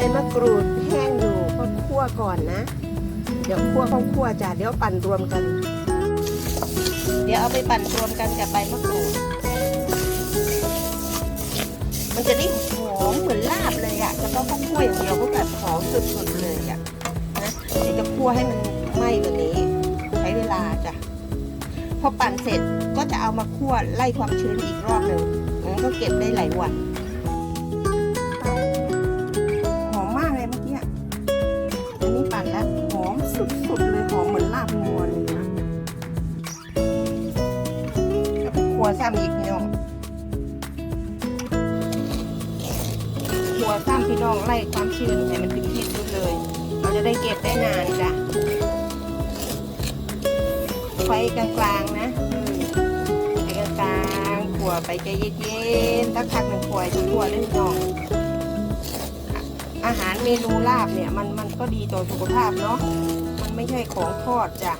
ใบมะกรูดแห้งอยู่ก็คั่วก่อนนะ เดี๋ยวคั่วข้าวคั่วจ้ะเดี๋ยวปั่นรวมกัน เดี๋ยวเอาไปปั่นรวมกันกับใบมะกรูด มันจะได้หอมเหมือนลาบเลยอะจะต้องข้าวคั่วอย่างเดียวก็แบบหอมสุดๆเลยอะนะเดี๋ยวจะคั่วให้มันไหม้กว่านี้ ใช้เวลาจ้ะพอปั่นเสร็จก็จะเอามาคั่วไล่ความชื้นอีกรอบหนึ่งก็เก็บได้หลายวัน อันนี้ปั่นแล้วหอมสุดๆเลยหอมเหมือนลาบงัวเลยนะขัวซ้ำอีกพี่น้องคั่วซ้ำพี่น้องไล่ความชื้นให้มันถึงที่สุดเลย เราจะได้เก็บได้นานจ้ะไฟกลางๆนะไฟกลางๆขัวไปใจเย็นๆสักพักหนึ่งขัวจะขัวเล่นน้อง อาหารเมนูลาบเนี่ยมันมันก็ดีต่อสุขภาพเนาะมันไม่ใช่ของทอดจ้ะ